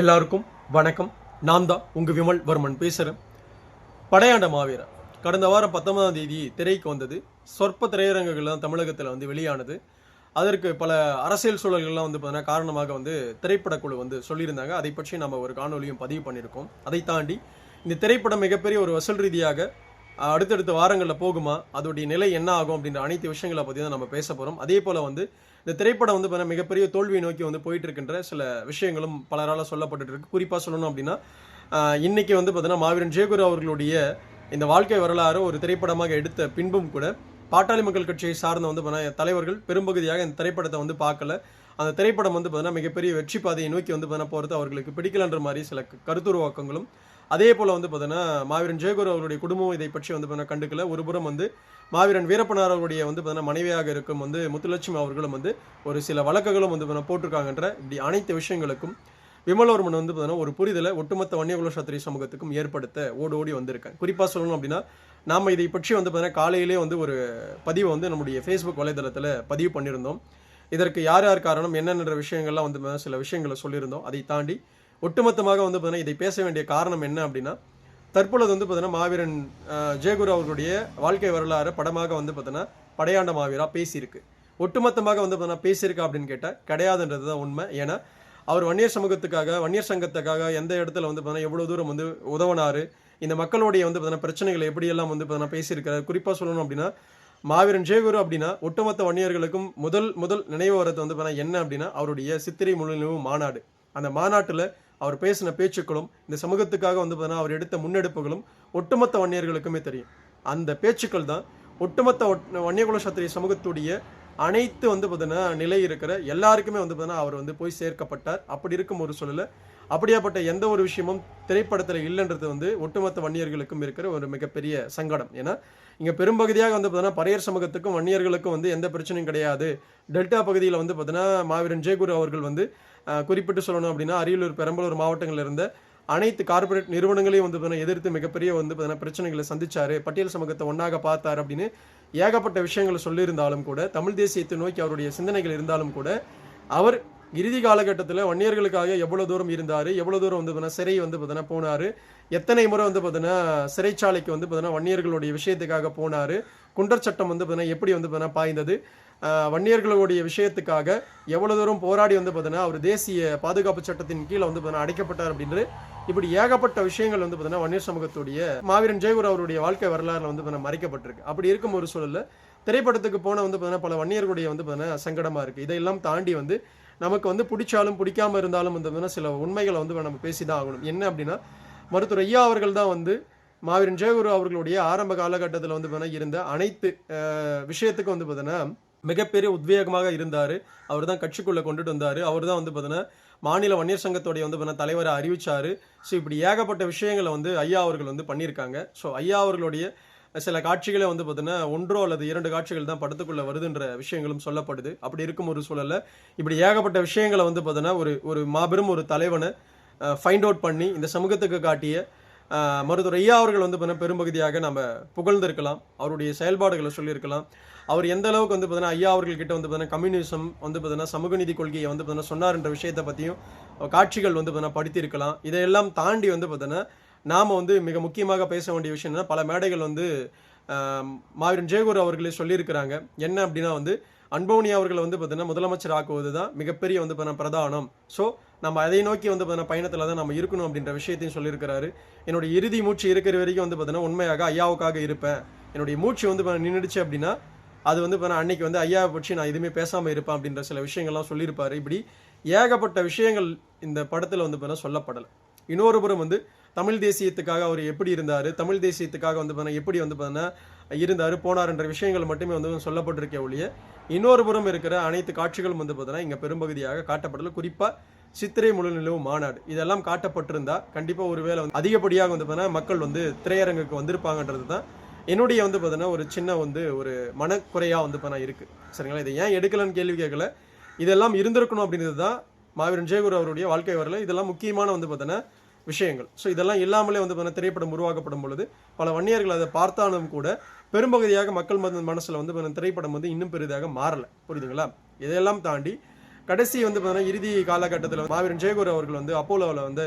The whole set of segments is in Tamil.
எல்லாருக்கும் வணக்கம். நான் தான் உங்கள் விமல் வர்மன் பேசுகிறேன் படையாண்ட மாவீரர். கடந்த வாரம் பத்தொன்பதாம் தேதி திரைக்கு வந்தது. சொற்ப திரையரங்குகள்லாம் தமிழகத்தில் வந்து வெளியானது. அதற்கு பல அரசியல் சூழல்கள்லாம் வந்து பார்த்தீங்கன்னா காரணமாக வந்து திரைப்படக்குழு வந்து சொல்லியிருந்தாங்க. அதை பற்றி நம்ம ஒரு காணொலியும் பதிவு பண்ணியிருக்கோம். அதை தாண்டி இந்த திரைப்படம் மிகப்பெரிய ஒரு வசூல் ரீதியாக அடுத்தடுத்த வாரங்களில் போகுமா? அதோடைய நிலை என்ன ஆகும் அப்படின்ற அனைத்து விஷயங்களை பற்றி தான் நம்ம பேச போகிறோம் அதே போல் வந்து இந்த திரைப்படம் வந்து பார்த்தீங்கன்னா மிகப்பெரிய தோல்வியை நோக்கி வந்து போயிட்டு இருக்கின்ற சில விஷயங்களும் பலரால் சொல்லப்பட்டுட்டு இருக்கு குறிப்பாக சொல்லணும் அப்படின்னா இன்றைக்கி வந்து பார்த்தீங்கன்னா மாவீரன் ஜெயகுரு அவர்களுடைய இந்த வாழ்க்கை வரலாறு ஒரு திரைப்படமாக எடுத்த பின்பும் கூட பாட்டாளி மக்கள் கட்சியை சார்ந்த வந்து பார்த்தீங்கன்னா தலைவர்கள் பெரும்பகுதியாக இந்த திரைப்படத்தை வந்து பார்க்கல. அந்த திரைப்படம் வந்து பார்த்தீங்கன்னா மிகப்பெரிய வெற்றி பாதையை நோக்கி வந்து பார்த்தீங்கன்னா போகிறது அவர்களுக்கு பிடிக்கலன்ற மாதிரி சில கருத்துருவாக்கங்களும் அதே போல் வந்து பார்த்தீங்கன்னா மாவீரன் ஜெயகுரு அவருடைய குடும்பம் இதை பற்றி வந்து பார்த்தீங்கன்னா கண்டுக்கல. ஒருபுறம் வந்து மாவீரன் வீரப்பனார் அவருடைய வந்து பார்த்தீங்கன்னா மனைவியாக இருக்கும் வந்து முத்துலட்சுமி அவர்களும் வந்து ஒரு சில வழக்குகளும் வந்து பார்த்தீங்கன்னா போட்டிருக்காங்கன்ற இப்படி அனைத்து விஷயங்களுக்கும் விமலவர்மன் வந்து பார்த்தீங்கன்னா ஒரு புரிதலை ஒட்டுமொத்த வன்னியகுல சத்திரிய சமூகத்துக்கும் ஏற்படுத்த ஓடி ஓடி வந்திருக்கேன் குறிப்பாக சொல்லணும் அப்படின்னா நாம் இதை பற்றி வந்து பார்த்தீங்கன்னா காலையிலே வந்து ஒரு பதிவை வந்து நம்முடைய ஃபேஸ்புக் வலைதளத்தில் பதிவு பண்ணியிருந்தோம். இதற்கு யார் யார் காரணம் என்னென்ன விஷயங்கள்லாம் வந்து பார்த்தீங்கன்னா சில விஷயங்களை சொல்லியிருந்தோம். அதை தாண்டி ஒட்டுமொத்தமாக வந்து பார்த்தீங்கன்னா இதை பேச வேண்டிய காரணம் என்ன அப்படின்னா தற்பொழுது வந்து பார்த்தீங்கன்னா மாவீரன் ஜெயகுரு அவர்களுடைய வாழ்க்கை வரலாறு படமாக வந்து பார்த்தீங்கன்னா படையாண்ட மாவீரா பேசியிருக்கு. ஒட்டுமொத்தமாக வந்து பார்த்தீங்கன்னா பேசியிருக்கா அப்படின்னு கேட்டால் கிடையாதுன்றது தான் உண்மை. ஏன்னா அவர் வன்னியர் சமூகத்துக்காக வன்னியர் சங்கத்துக்காக எந்த இடத்துல வந்து பார்த்தீங்கன்னா எவ்வளோ தூரம் வந்து உதவினாரு இந்த மக்களுடைய வந்து பார்த்தீங்கன்னா பிரச்சனைகளை எப்படியெல்லாம் வந்து பார்த்தீங்கன்னா பேசியிருக்காரு குறிப்பாக சொல்லணும் அப்படின்னா மாவீரன் ஜெயகுரு அப்படின்னா ஒட்டுமொத்த வன்னியர்களுக்கும் முதல் முதல் நினைவு வரது வந்து பார்த்தீங்கன்னா என்ன அப்படின்னா அவருடைய சித்திரை முழுநிலவு மாநாடு. அந்த மாநாட்டில் அவர் பேசின பேச்சுக்களும் இந்த சமூகத்துக்காக வந்து பார்த்தீங்கன்னா அவர் எடுத்த முன்னெடுப்புகளும் ஒட்டுமொத்த வன்னியர்களுக்குமே தெரியும். அந்த பேச்சுக்கள் தான் ஒட்டுமொத்த ஒட்- வன்னியகுல சத்திரிய சமூகத்துடைய அனைத்து வந்து பார்த்தீங்கன்னா நிலை இருக்கிற எல்லாருக்குமே வந்து பார்த்தீங்கன்னா அவர் வந்து போய் சேர்க்கப்பட்டார். அப்படி இருக்கும் ஒரு சூழலில் அப்படியாப்பட்ட எந்த ஒரு விஷயமும் திரைப்படத்தில் இல்லைன்றது வந்து ஒட்டுமொத்த வன்னியர்களுக்கும் இருக்கிற ஒரு மிகப்பெரிய சங்கடம். ஏன்னா இங்கே பெரும்பகுதியாக வந்து பார்த்தீங்கன்னா பறையர் சமூகத்துக்கும் வன்னியர்களுக்கும் வந்து எந்த பிரச்சனையும் கிடையாது. டெல்டா பகுதியில் வந்து பார்த்தீங்கன்னா மாவீரன் ஜெயகுரு அவர்கள் வந்து குறிப்பிட்டு சொல்லணும் அப்படின்னா அரியலூர் பெரம்பலூர் மாவட்டங்களில் இருந்த அனைத்து கார்ப்பரேட் நிறுவனங்களையும் வந்து பார்த்தீங்கன்னா எதிர்த்து மிகப்பெரிய வந்து பார்த்தீங்கன்னா பிரச்சனைகளை சந்திச்சார். பட்டியல் சமூகத்தை ஒன்றாக பார்த்தார் அப்படின்னு ஏகப்பட்ட விஷயங்களை சொல்லியிருந்தாலும் கூட தமிழ் தேசியத்தை நோக்கி அவருடைய சிந்தனைகள் இருந்தாலும் கூட அவர் இறுதி காலகட்டத்தில் வன்னியர்களுக்காக எவ்வளோ தூரம் இருந்தார் எவ்வளோ தூரம் வந்து பார்த்தீங்கன்னா சிறை வந்து பார்த்தீங்கன்னா போனார் எத்தனை முறை வந்து பார்த்தீங்கன்னா சிறைச்சாலைக்கு வந்து பார்த்தீங்கன்னா வன்னியர்களுடைய விஷயத்துக்காக போனார் குண்டர் சட்டம் வந்து பார்த்தீங்கன்னா எப்படி வந்து பார்த்தீங்கன்னா பாய்ந்தது வன்னியர்களுடைய விஷயத்துக்காக எவ்வளோ தூரம் போராடி வந்து பார்த்தீங்கன்னா அவர் தேசிய பாதுகாப்பு சட்டத்தின் கீழே வந்து பார்த்தீங்கன்னா அடைக்கப்பட்டார் அப்படின்னு இப்படி ஏகப்பட்ட விஷயங்கள் வந்து பார்த்தீங்கன்னா வன்னியர் சமூகத்துடைய மாவீரன் ஜெயகுர் அவருடைய வாழ்க்கை வரலாறு வந்து பார்த்தீங்கன்னா மறைக்கப்பட்டிருக்கு. அப்படி இருக்கும் ஒரு சூழலில் திரைப்படத்துக்கு போன வந்து பார்த்தீங்கன்னா பல வன்னியர்களுடைய வந்து பார்த்தீங்கன்னா சங்கடமாக இருக்குது இதையெல்லாம் தாண்டி வந்து நமக்கு வந்து பிடிச்சாலும் பிடிக்காம இருந்தாலும் வந்து பார்த்தீங்கன்னா சில உண்மைகளை வந்து நம்ம பேசி தான் ஆகணும். என்ன அப்படின்னா மருத்துவர் ஐயா அவர்கள் தான் வந்து மாவீரன் ஜெயகுரு அவர்களுடைய ஆரம்ப காலகட்டத்தில் வந்து பார்த்தீங்கன்னா இருந்த அனைத்து விஷயத்துக்கும் வந்து பார்த்தீங்கன்னா மிகப்பெரிய உத்வேகமாக இருந்தார். அவர் தான் கட்சிக்குள்ளே கொண்டுட்டு வந்தார். அவர் தான் வந்து பார்த்தீங்கன்னா மாநில வன்னியர் சங்கத்துடைய வந்து பார்த்தீங்கன்னா தலைவரை அறிவிச்சார். ஸோ இப்படி ஏகப்பட்ட விஷயங்களை வந்து ஐயா அவர்கள் வந்து பண்ணியிருக்காங்க. ஸோ ஐயா அவர்களுடைய சில காட்சிகளே வந்து பார்த்தீங்கன்னா ஒன்றோ அல்லது இரண்டு காட்சிகள் தான் படத்துக்குள்ளே வருதுன்ற விஷயங்களும் சொல்லப்படுது. அப்படி இருக்கும் ஒரு சூழலில் இப்படி ஏகப்பட்ட விஷயங்களை வந்து பார்த்தீங்கன்னா ஒரு ஒரு மாபெரும் ஒரு தலைவனை ஃபைண்ட் அவுட் பண்ணி இந்த சமூகத்துக்கு காட்டிய மருத்துவர் ஐயா அவர்கள் வந்து பார்த்தீங்கன்னா பெரும்பகுதியாக நம்ம புகழ்ந்திருக்கலாம். அவருடைய செயல்பாடுகளை சொல்லியிருக்கலாம். அவர் எந்த அளவுக்கு வந்து பார்த்தீங்கன்னா ஐயா அவர்கள் கிட்ட வந்து பார்த்தீங்கன்னா கம்யூனிசம் வந்து பார்த்தீங்கன்னா சமூக நீதி கொள்கையை வந்து பார்த்தீங்கன்னா சொன்னார்ன்ற விஷயத்தை பற்றியும் காட்சிகள் வந்து பார்த்தீங்கன்னா படுத்தியிருக்கலாம். இதையெல்லாம் தாண்டி வந்து பார்த்தீங்கன்னா நாம் வந்து மிக முக்கியமாக பேச வேண்டிய விஷயம் என்னன்னா பல மேடைகள் வந்து மாவீரன் ஜெயகுரு அவர்களே சொல்லியிருக்கிறாங்க. என்ன அப்படின்னா வந்து அன்பவனி அவர்களை வந்து பார்த்தீங்கன்னா முதலமைச்சர் ஆக்குவது தான் மிகப்பெரிய வந்து பார்த்தீங்கன்னா பிரதானம். ஸோ நம்ம அதை நோக்கி வந்து பார்த்தீங்கன்னா பயணத்தில் தான் நம்ம இருக்கணும் அப்படின்ற விஷயத்தையும் சொல்லியிருக்கிறாரு. என்னுடைய இறுதி மூச்சு இருக்கிற வரைக்கும் வந்து பார்த்தீங்கன்னா உண்மையாக ஐயாவுக்காக இருப்பேன். என்னுடைய மூச்சு வந்து நின்றுடுச்சு அப்படின்னா அது வந்து பார்த்தீங்கன்னா அன்னைக்கு வந்து ஐயாவை பற்றி நான் எதுவுமே பேசாமல் இருப்பேன் அப்படின்ற சில விஷயங்கள்லாம் சொல்லியிருப்பார். இப்படி ஏகப்பட்ட விஷயங்கள் இந்த படத்தில் வந்து பார்த்தீங்கன்னா சொல்லப்படலை. இன்னொரு புறம் வந்து தமிழ் தேசியத்துக்காக அவர் எப்படி இருந்தார் தமிழ் தேசியத்துக்காக வந்து பார்த்தீங்கன்னா எப்படி வந்து பார்த்தீங்கன்னா இருந்தார் போனார்ன்ற விஷயங்கள் மட்டுமே வந்து சொல்லப்பட்டிருக்கே ஒழிய இன்னொரு புறம் இருக்கிற அனைத்து காட்சிகளும் வந்து பார்த்தீங்கன்னா இங்கே பெரும்பகுதியாக காட்டப்படல. குறிப்பாக சித்திரை முழு நிலவு மாநாடு. இதெல்லாம் காட்டப்பட்டிருந்தா கண்டிப்பாக ஒருவேளை வந்து அதிகப்படியாக வந்து பார்த்தீங்கன்னா மக்கள் வந்து திரையரங்குக்கு வந்திருப்பாங்கன்றது தான் என்னுடைய வந்து பார்த்தீங்கன்னா ஒரு சின்ன வந்து ஒரு மனக்குறையாக வந்து இப்போ இருக்குது சரிங்களா? இதை ஏன் எடுக்கலன்னு கேள்வி கேட்கல. இதெல்லாம் இருந்திருக்கணும் அப்படின்றது தான் மாவீரன் ஜெயகுரு அவருடைய வாழ்க்கை வரல. இதெல்லாம் முக்கியமான வந்து பார்த்தீங்கன்னா விஷயங்கள். ஸோ இதெல்லாம் இல்லாமலே வந்து பார்த்தீங்கன்னா திரைப்படம் உருவாக்கப்படும் பொழுது பல வன்னியர்கள் அதை பார்த்தாலும் கூட பெரும்பகுதியாக மக்கள் மனசில் வந்து பார்த்தீங்கன்னா திரைப்படம் வந்து இன்னும் பெரிதாக மாறலை. புரியுதுங்களா? இதையெல்லாம் தாண்டி கடைசி வந்து பார்த்தீங்கன்னா இறுதி காலகட்டத்தில் மாவீரன் ஜெயகுரு அவர்கள் வந்து அப்போலோவில் வந்து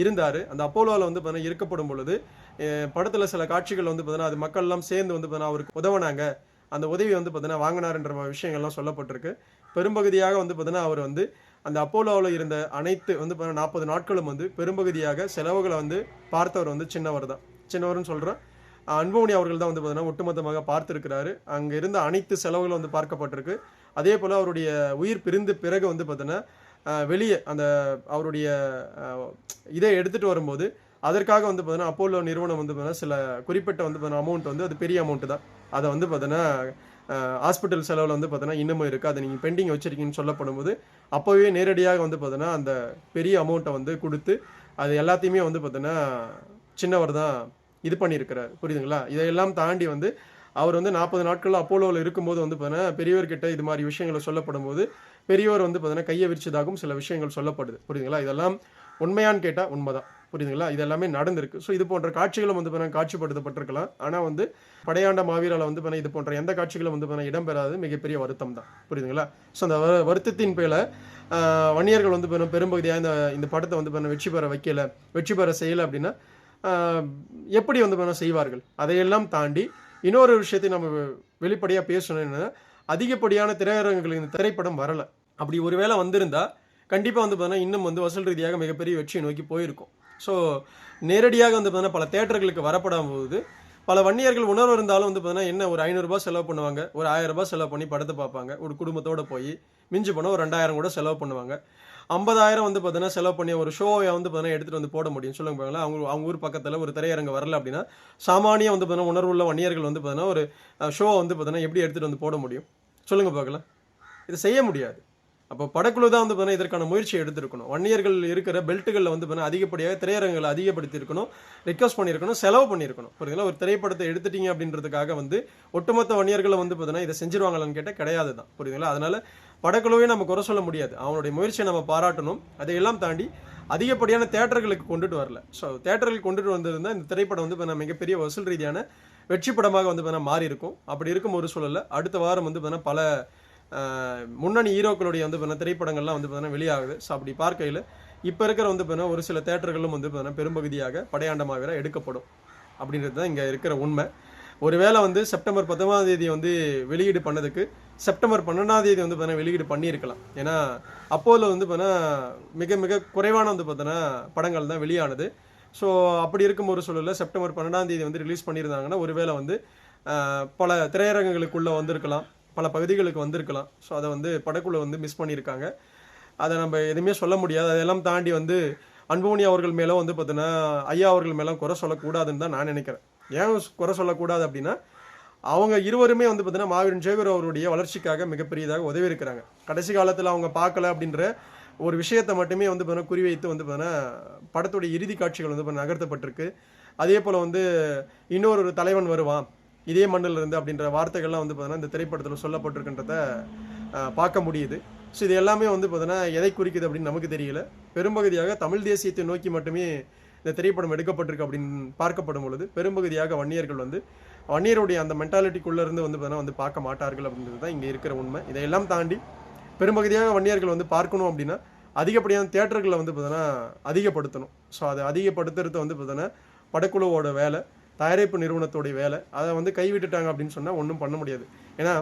இருந்தார். அந்த அப்போலோவில் வந்து பார்த்தீங்கன்னா இருக்கப்படும் பொழுது படத்தில் சில காட்சிகள் வந்து பார்த்தீங்கன்னா அது மக்கள்லாம் சேர்ந்து வந்து பார்த்தீங்கன்னா அவருக்கு உதவினாங்க. அந்த உதவி வந்து பார்த்தீங்கன்னா வாங்கினாருன்ற விஷயங்கள்லாம் சொல்லப்பட்டிருக்கு. பெரும்பகுதியாக வந்து பார்த்தீங்கன்னா அவர் வந்து அந்த அப்போலோவில் இருந்த அனைத்து வந்து பார்த்தீங்கன்னா நாற்பது நாட்களும் வந்து பெரும்பகுதியாக செலவுகளை வந்து பார்த்தவர் வந்து சின்னவர் தான். சின்னவர்னு சொல்கிறேன் அன்புமணி அவர்கள் தான் வந்து பார்த்தீங்கன்னா ஒட்டுமொத்தமாக பார்த்துருக்கிறாரு. அங்கே இருந்த அனைத்து செலவுகளும் வந்து பார்க்கப்பட்டிருக்கு. அதே போல் அவருடைய உயிர் பிரிந்து பிறகு வந்து பார்த்தீங்கன்னா வெளியே அந்த அவருடைய இதை எடுத்துகிட்டு வரும்போது அதற்காக வந்து பார்த்தீங்கன்னா அப்போலோ நிறுவனம் வந்து பார்த்தீங்கன்னா சில குறிப்பிட்ட வந்து பார்த்தீங்கன்னா அமௌண்ட் வந்து அது பெரிய அமௌண்ட்டு தான். அதை வந்து பார்த்தீங்கன்னா ஹாஸ்பிட்டல் செலவில் வந்து பார்த்தீங்கன்னா இன்னமும் இருக்குது அதை நீங்கள் பெண்டிங் வச்சுருக்கீங்கன்னு சொல்லப்படும்போது அப்போவே நேரடியாக வந்து பார்த்தீங்கன்னா அந்த பெரிய அமௌண்ட்டை வந்து கொடுத்து அது எல்லாத்தையுமே வந்து பார்த்தீங்கன்னா சின்னவர் தான் இது பண்ணியிருக்கிறார். புரியுதுங்களா? இதையெல்லாம் தாண்டி வந்து அவர் வந்து நாற்பது நாட்கள் அப்போலோவில் இருக்கும்போது வந்து பார்த்தீங்கன்னா பெரியவர்கிட்ட இது மாதிரி விஷயங்களை சொல்லப்படும் போது பெரியவர் வந்து பார்த்தீங்கன்னா கையை விரிச்சதாகவும் சில விஷயங்கள் சொல்லப்படுது. புரியுதுங்களா? இதெல்லாம் உண்மையான்னு கேட்டால் உண்மைதான். புரியுதுங்களா? இது எல்லாமே நடந்திருக்கு. ஸோ இது போன்ற காட்சிகளும் வந்து பார்த்தீங்கன்னா காட்சிப்படுத்தப்பட்டிருக்கலாம். ஆனால் வந்து படையாண்ட மாவீரால வந்து பார்த்தீங்கன்னா இது போன்ற எந்த காட்சிகளும் வந்து பார்த்தீங்கன்னா இடம்பெறாது. மிகப்பெரிய வருத்தம் தான். புரியுதுங்களா? ஸோ அந்த வருத்தத்தின் பேரில் வன்னியர்கள் வந்து பார்த்தீங்கன்னா பெரும்பகுதியாக இந்த இந்த படத்தை வந்து பார்த்தீங்கன்னா வெற்றி பெற வைக்கல வெற்றி பெற செய்யலை அப்படின்னா எப்படி வந்து பார்த்தீங்கன்னா செய்வார்கள்? அதையெல்லாம் தாண்டி இன்னொரு விஷயத்தை நம்ம வெளிப்படையாக பேசணும்னு அதிகப்படியான திரையரங்குகள் இந்த திரைப்படம் வரலை. அப்படி ஒருவேளை வந்திருந்தா கண்டிப்பாக வந்து பார்த்தீங்கன்னா இன்னும் வந்து வசூல் ரீதியாக மிகப்பெரிய வெற்றியை நோக்கி போயிருக்கும். ஸோ நேரடியாக வந்து பார்த்தீங்கன்னா பல தேட்டர்களுக்கு வரப்படாம போது பல வன்னியர்கள் உணர்வு இருந்தாலும் வந்து பார்த்தீங்கன்னா என்ன ஒரு ஐநூறுரூபா செலவு பண்ணுவாங்க. ஒரு ஆயிரம் ரூபாய் செலவு பண்ணி படத்தை பார்ப்பாங்க. ஒரு குடும்பத்தோடு போய் மிஞ்சி போனால் ஒரு ரெண்டாயிரம் கூட செலவு பண்ணுவாங்க. ஐம்பதாயிரம் வந்து பார்த்தீங்கன்னா செலவு பண்ணி ஒரு ஷோவை வந்து பார்த்தீங்கன்னா எடுத்துகிட்டு வந்து போட முடியும் சொல்லுங்க பாருங்களேன். அவங்க அவங்க ஊர் பக்கத்தில் ஒரு திரையரங்கு வரல அப்படின்னா சாமானிய வந்து பார்த்தீங்கன்னா உணர்வுள்ள வன்னியர்கள் வந்து பார்த்தீங்கன்னா ஒரு ஷோவை வந்து பார்த்தீங்கன்னா எப்படி எடுத்துகிட்டு வந்து போட முடியும்? சொல்லுங்க பார்க்கலாம் இது செய்ய முடியாது. அப்போ படக்குழு தான் வந்து பார்த்தீங்கன்னா இதற்கான முயற்சி எடுத்திருக்கணும். வன்னியர்கள் இருக்கிற பெல்ட்டுகளில் வந்து பார்த்தீங்கன்னா அதிகப்படியாக திரையரங்குகளை அதிகப்படுத்தியிருக்கணும் ரிக்வஸ்ட் பண்ணியிருக்கணும் செலவு பண்ணியிருக்கணும். புரியுதுங்களா? ஒரு திரைப்படத்தை எடுத்துட்டீங்க அப்படின்றதுக்காக வந்து ஒட்டுமொத்த வன்னியர்களை வந்து பார்த்தீங்கன்னா இதை செஞ்சிருவாங்களான்னு கேட்டால் கிடையாது தான். புரியுதுங்களா? அதனால் படக்குழுவை நம்ம குறை சொல்ல முடியாது. அவனுடைய முயற்சியை நம்ம பாராட்டணும். அதையெல்லாம் தாண்டி அதிகப்படியான தேட்டர்களுக்கு கொண்டுட்டு வரல. ஸோ தேட்டர்களுக்கு கொண்டுட்டு வந்திருந்தால் இந்த திரைப்படம் வந்து பார்த்தீங்கன்னா மிகப்பெரிய வசூல் ரீதியான வெற்றி படமாக வந்து பார்த்தீங்கன்னா மாறி இருக்கும் அப்படி இருக்கும் ஒரு சூழல்ல அடுத்த வாரம் வந்து பார்த்தீங்கன்னா பல முன்னணி ஹீரோக்களுடைய வந்து பார்த்தீங்கன்னா திரைப்படங்கள்லாம் வந்து பார்த்தீங்கன்னா வெளியாகுது. ஸோ அப்படி பார்க்கையில் இப்போ இருக்கிற வந்து பார்த்தீங்கன்னா ஒரு சில தேட்டர்களும் வந்து பார்த்தீங்கன்னா பெரும்பகுதியாக படையாண்டமாவிர எடுக்கப்படும். அப்படின்றது தான் இங்கே இருக்கிற உண்மை. ஒருவேளை வந்து செப்டம்பர் பத்தொன்பதாம் தேதி வந்து வெளியீடு பண்ணதுக்கு செப்டம்பர் பன்னெண்டாம் தேதி வந்து பார்த்தீங்கன்னா வெளியீடு பண்ணியிருக்கலாம். ஏன்னா அப்போல வந்து பார்த்தீங்கன்னா மிக மிக குறைவான வந்து பார்த்தீங்கன்னா படங்கள் தான் வெளியானது. ஸோ அப்படி இருக்கும் ஒரு சூழலில் செப்டம்பர் பன்னெண்டாம் தேதி வந்து ரிலீஸ் பண்ணியிருந்தாங்கன்னா ஒருவேளை வந்து பல திரையரங்குகளுக்குள்ளே வந்திருக்கலாம் பல பகுதிகளுக்கு வந்திருக்கலாம். ஸோ அதை வந்து படக்குழு வந்து மிஸ் பண்ணியிருக்காங்க. அதை நம்ம எதுவுமே சொல்ல முடியாது. அதெல்லாம் தாண்டி வந்து அன்புமணி அவர்கள் மேலே வந்து பார்த்தீங்கன்னா ஐயா அவர்கள் மேலே குறை சொல்லக்கூடாதுன்னு தான் நான் நினைக்கிறேன். ஏன் குறை சொல்லக்கூடாது அப்படின்னா அவங்க இருவருமே வந்து பார்த்தீங்கன்னா மாவீரன் சேகர் அவருடைய வளர்ச்சிக்காக மிகப்பெரியதாக உதவி இருக்கிறாங்க கடைசி காலத்தில் அவங்க பார்க்கல அப்படின்ற ஒரு விஷயத்தை மட்டுமே வந்து பார்த்தீங்கன்னா குறிவைத்து வந்து பார்த்தீங்கன்னா படத்துடைய இறுதி காட்சிகள் வந்து நகர்த்தப்பட்டிருக்கு. அதே போல் வந்து இன்னொரு ஒரு தலைவன் வருவான் இதே மண்ணில் இருந்து அப்படின்ற வார்த்தைகள்லாம் வந்து பார்த்தீங்கன்னா இந்த திரைப்படத்தில் சொல்லப்பட்டிருக்கின்றத பார்க்க முடியுது. ஸோ இது எல்லாமே வந்து பார்த்தீங்கன்னா எதை குறிக்குது அப்படின்னு நமக்கு தெரியல. பெரும்பகுதியாக தமிழ் தேசியத்தை நோக்கி மட்டுமே இந்த திரைப்படம் எடுக்கப்பட்டிருக்கு அப்படின்னு பார்க்கப்படும் பொழுது பெரும்பகுதியாக வன்னியர்கள் வந்து வன்னியருடைய அந்த மென்டாலிட்டிக்குள்ளேருந்து வந்து பார்த்தீங்கன்னா வந்து பார்க்க மாட்டார்கள் அப்படின்றது தான் இங்கே இருக்கிற உண்மை. இதையெல்லாம் தாண்டி பெரும்பகுதியாக வன்னியர்கள் வந்து பார்க்கணும் அப்படின்னா அதிகப்படியான தேட்டர்களை வந்து பார்த்தீங்கன்னா அதிகப்படுத்தணும். ஸோ அதை அதிகப்படுத்துறது வந்து பார்த்தீங்கன்னா படக்குழுவோட வேலை தயாரிப்பு நிறுவனத்தோடைய வேலை அதை வந்து கைவிட்டுட்டாங்க அப்படின்னு சொன்னால் ஒன்றும் பண்ண முடியாது. ஏன்னா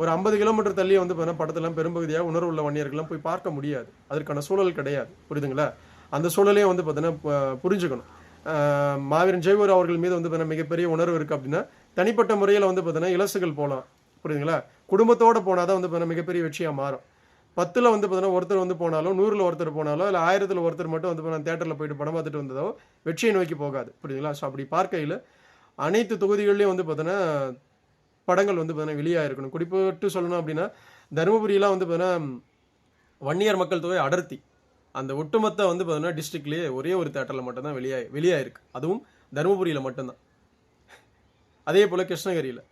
ஒரு ஐம்பது கிலோமீட்டர் தள்ளி வந்து பார்த்தீங்கன்னா படத்தெல்லாம் பெரும்பகுதியாக உணர்வு உள்ள வன்னியர்கள்லாம் போய் பார்க்க முடியாது. அதற்கான சூழல் கிடையாது. புரியுதுங்களா? அந்த சூழலையும் வந்து பார்த்தீங்கன்னா புரிஞ்சுக்கணும். மாவீரன் ஜெயவர் அவர்கள் மீது வந்து பார்த்தீங்கன்னா மிகப்பெரிய உணர்வு இருக்குது அப்படின்னா தனிப்பட்ட முறையில் வந்து பார்த்தீங்கன்னா இலசுகள் போகலாம் புரியுதுங்களா? குடும்பத்தோடு போனால் தான் வந்து பார்த்தீங்கன்னா மிகப்பெரிய வெற்றியாக மாறும். பத்தில் வந்து பார்த்தீங்கன்னா ஒருத்தர் வந்து போனாலும் நூறில் ஒருத்தர் போனாலோ இல்லை ஆயிரத்தில் ஒருத்தர் மட்டும் வந்து நான் தேட்டரில் போயிட்டு படம் பார்த்துட்டு வந்ததோ வெற்றியை நோக்கி போகாது. புரியுதுங்களா? ஸோ அப்படி பார்க்கையில் அனைத்து தொகுதிகள்லேயும் வந்து பார்த்தீங்கன்னா படங்கள் வந்து பார்த்தீங்கன்னா வெளியாயிருக்கணும். குறிப்பிட்டு சொல்லணும் அப்படின்னா தருமபுரியெலாம் வந்து பார்த்தீங்கன்னா வன்னியர் மக்கள் தொகை அடர்த்தி. அந்த ஒட்டுமொத்த வந்து பார்த்தீங்கன்னா டிஸ்ட்ரிக்ட்லேயே ஒரே ஒரு தேட்டரில் மட்டும்தான் வெளியாக வெளியாயிருக்கு. அதுவும் தருமபுரியில் மட்டும்தான். அதே போல் கிருஷ்ணகிரியில்.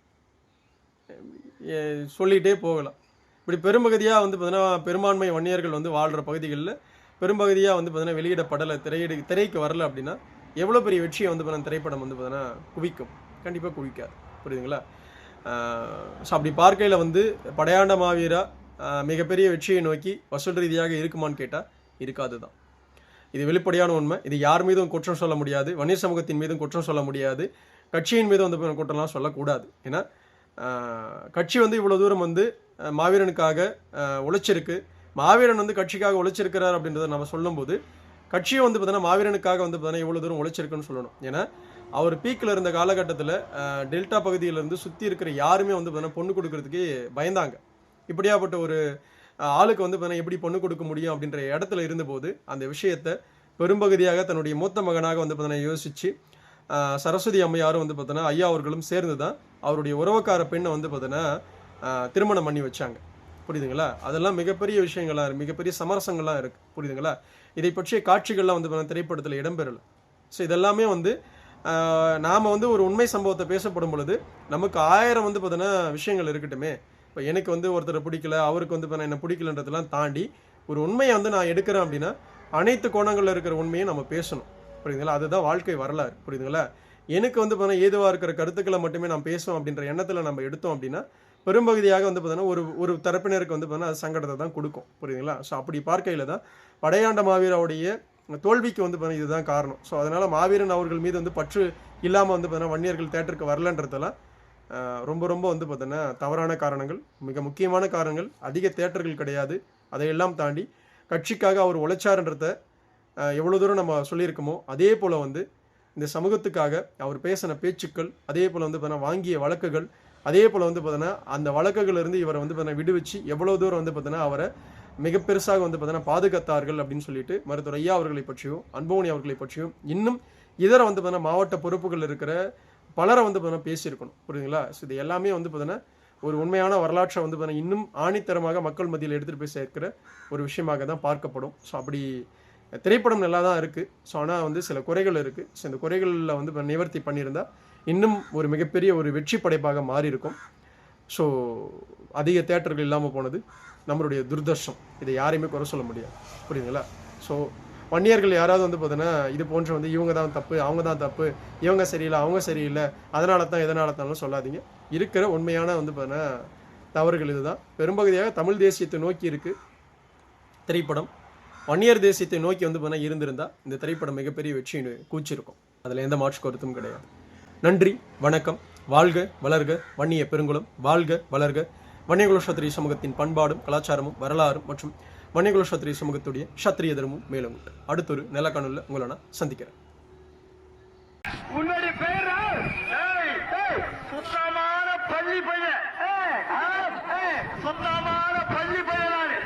சொல்லிகிட்டே போகலாம். இப்படி பெரும்பகுதியாக வந்து பார்த்தீங்கன்னா பெரும்பான்மை வன்னியர்கள் வந்து வாழ்கிற பகுதிகளில் பெரும்பகுதியாக வந்து பார்த்தீங்கன்னா வெளியிடப்படலை திரையிடு திரைக்கு வரல அப்படின்னா எவ்வளோ பெரிய வெற்றியை வந்து பார்த்தீங்கன்னா திரைப்படம் வந்து பார்த்தீங்கன்னா குவிக்கும். கண்டிப்பாக குவிக்காது. புரியுதுங்களா? ஸோ அப்படி பார்க்கையில் வந்து படையாண்ட மாவீரா மிகப்பெரிய வெற்றியை நோக்கி வசூல் ரீதியாக இருக்குமான்னு கேட்டால் இருக்காது தான் இது வெளிப்படையான உண்மை. இது யார் மீதும் குற்றம் சொல்ல முடியாது. வன்னியர் சமூகத்தின் மீதும் குற்றம் சொல்ல முடியாது. கட்சியின் மீதும் வந்து குற்றம்லாம் சொல்லக்கூடாது. ஏன்னா கட்சி வந்து இவ்வளோ தூரம் வந்து மாவீரனுக்காக உழைச்சிருக்கு. மாவீரன் வந்து கட்சிக்காக உழைச்சிருக்கிறார் அப்படின்றத நம்ம சொல்லும்போது கட்சியும் வந்து பார்த்தீங்கன்னா மாவீரனுக்காக வந்து பார்த்தீங்கன்னா இவ்வளோ தூரம் உழைச்சிருக்குன்னு சொல்லணும். ஏன்னா அவர் பீக்கில் இருந்த காலகட்டத்தில் டெல்டா பகுதியிலேருந்து சுற்றி இருக்கிற யாருமே வந்து பார்த்தீங்கன்னா பொண்ணு கொடுக்கறதுக்கு பயந்தாங்க. இப்படியாப்பட்ட ஒரு ஆளுக்கு வந்து பார்த்தீங்கன்னா எப்படி பொண்ணு கொடுக்க முடியும் அப்படின்ற இடத்துல இருந்தபோது அந்த விஷயத்தை பெரும்பகுதியாக தன்னுடைய மூத்த மகனாக வந்து பார்த்தீங்கன்னா யோசிச்சு சரஸ்வதி அம்மையாரும் வந்து பார்த்தோன்னா ஐயா அவர்களும் சேர்ந்து தான் அவருடைய உறவுக்கார பெண்ணை வந்து பார்த்தோன்னா திருமணம் பண்ணி வச்சாங்க. புரியுதுங்களா? அதெல்லாம் மிகப்பெரிய விஷயங்களா இருக்குது மிகப்பெரிய சமரசங்கள்லாம் இருக்குது புரியுதுங்களா? இதை பற்றிய காட்சிகள்லாம் வந்து பார்த்தீங்கன்னா திரைப்படத்தில் இடம்பெறலை. ஸோ இதெல்லாமே வந்து நாம் வந்து ஒரு உண்மை சம்பவத்தை பேசப்படும் பொழுது நமக்கு ஆயிரம் வந்து பார்த்தீங்கன்னா விஷயங்கள் இருக்கட்டுமே. இப்போ எனக்கு வந்து ஒருத்தரை பிடிக்கல அவருக்கு வந்து இப்போ என்ன பிடிக்கலன்றதெல்லாம் தாண்டி ஒரு உண்மையை வந்து நான் எடுக்கிறேன் அப்படின்னா அனைத்து கோணங்களில் இருக்கிற உண்மையை நம்ம பேசணும். புரியுதுங்களா? அதுதான் வாழ்க்கை வரலாறு. புரியுதுங்களா? எனக்கு வந்து பார்த்தீங்கன்னா ஏதுவாக இருக்கிற கருத்துக்களை மட்டுமே நான் பேசுவோம் அப்படின்ற எண்ணத்தில் நம்ம எடுத்தோம் அப்படின்னா பெரும்பகுதியாக வந்து பார்த்தீங்கன்னா ஒரு ஒரு தரப்பினருக்கு வந்து பார்த்தீங்கன்னா அது சங்கடத்தை தான் கொடுக்கும். புரியுதுங்களா? ஸோ அப்படி பார்க்கையில் தான் படையாண்ட மாவீராவுடைய தோல்விக்கு வந்து பார்த்தீங்கன்னா இதுதான் காரணம். ஸோ அதனால் மாவீரன் அவர்கள் மீது வந்து பற்று இல்லாமல் வந்து பார்த்தீங்கன்னா வன்னியர்கள் தேட்டருக்கு வரலன்றதெல்லாம் ரொம்ப ரொம்ப வந்து பார்த்தீங்கன்னா தவறான காரணங்கள். மிக முக்கியமான காரணங்கள். அதிக தேட்டர்கள் கிடையாது. அதையெல்லாம் தாண்டி கட்சிக்காக அவர் உழைச்சாருன்றத எவ்வளோ தூரம் நம்ம சொல்லியிருக்கோமோ அதே போல் வந்து இந்த சமூகத்துக்காக அவர் பேசின பேச்சுக்கள் அதே போல் வந்து பார்த்தீங்கன்னா வாங்கிய வழக்குகள் அதே போல் வந்து பார்த்தீங்கன்னா அந்த வழக்குகள் இருந்து இவரை வந்து பார்த்தீங்கன்னா விடுவிச்சு எவ்வளோ தூரம் வந்து பார்த்தீங்கன்னா அவரை மிக பெருசாக வந்து பார்த்தீங்கன்னா பாதுகாத்தார்கள் அப்படின்னு சொல்லிட்டு மருத்துவர் ஐயா அவர்களை பற்றியும் அன்போனி அவர்களை பற்றியும் இன்னும் இதர வந்து பார்த்தீங்கன்னா மாவட்ட பொறுப்புகள் இருக்கிற பலரை வந்து பார்த்தீங்கன்னா பேசியிருக்கணும். புரியுதுங்களா? ஸோ இது எல்லாமே வந்து பார்த்தீங்கன்னா ஒரு உண்மையான வரலாற்றை வந்து பார்த்தீங்கன்னா இன்னும் ஆணித்தரமாக மக்கள் மத்தியில் எடுத்துகிட்டு போய் சேர்க்கிற ஒரு விஷயமாக தான் பார்க்கப்படும். ஸோ அப்படி திரைப்படம் நல்லா தான் இருக்குது ஸோ ஆனால் வந்து சில குறைகள் இருக்குது ஸோ இந்த குறைகளில் வந்து நிவர்த்தி பண்ணியிருந்தால் இன்னும் ஒரு மிகப்பெரிய ஒரு வெற்றி படைப்பாக மாறி இருக்கும் ஸோ அதிக தேட்டர்கள் இல்லாமல் போனது நம்மளுடைய துர்தர்ஷம். இதை யாரையுமே குறை சொல்ல முடியாது. புரியுதுங்களா? ஸோ வன்னியர்கள் யாராவது வந்து பார்த்தீங்கன்னா இது போன்ற வந்து இவங்க தான் தப்பு அவங்க தான் தப்பு இவங்க சரியில்லை அவங்க சரியில்லை அதனால தான் எதனால தானும் சொல்லாதீங்க. இருக்கிற உண்மையான வந்து பார்த்தீங்கன்னா தவறுகள் இதுதான். பெரும்பகுதியாக தமிழ் தேசியத்தை நோக்கி இருக்குது திரைப்படம். வன்னியர் தேசியத்தை நோக்கி வந்து பார்த்தீங்கன்னா இருந்திருந்தால் இந்த திரைப்படம் மிகப்பெரிய வெற்றி கூச்சிருக்கும். அதில் எந்த மாற்று கருத்தும் கிடையாது. நன்றி வணக்கம். வாழ்க வளர்க வன்னிய பெருங்குளம். வாழ்க வளர்க. வன்னியகுல சத்திரிய சமூகத்தின் பண்பாடும் கலாச்சாரமும் வரலாறும் மற்றும் வன்னியகுல சத்திரிய சமூகத்துடைய சத்திரிய தர்மமும் மேலும் உண்டு. அடுத்தொரு நல்ல காணொலியில் உங்களை நான் சந்திக்கிறேன். சொந்தமான பள்ளி பையன். சொந்தமான பள்ளி பையன்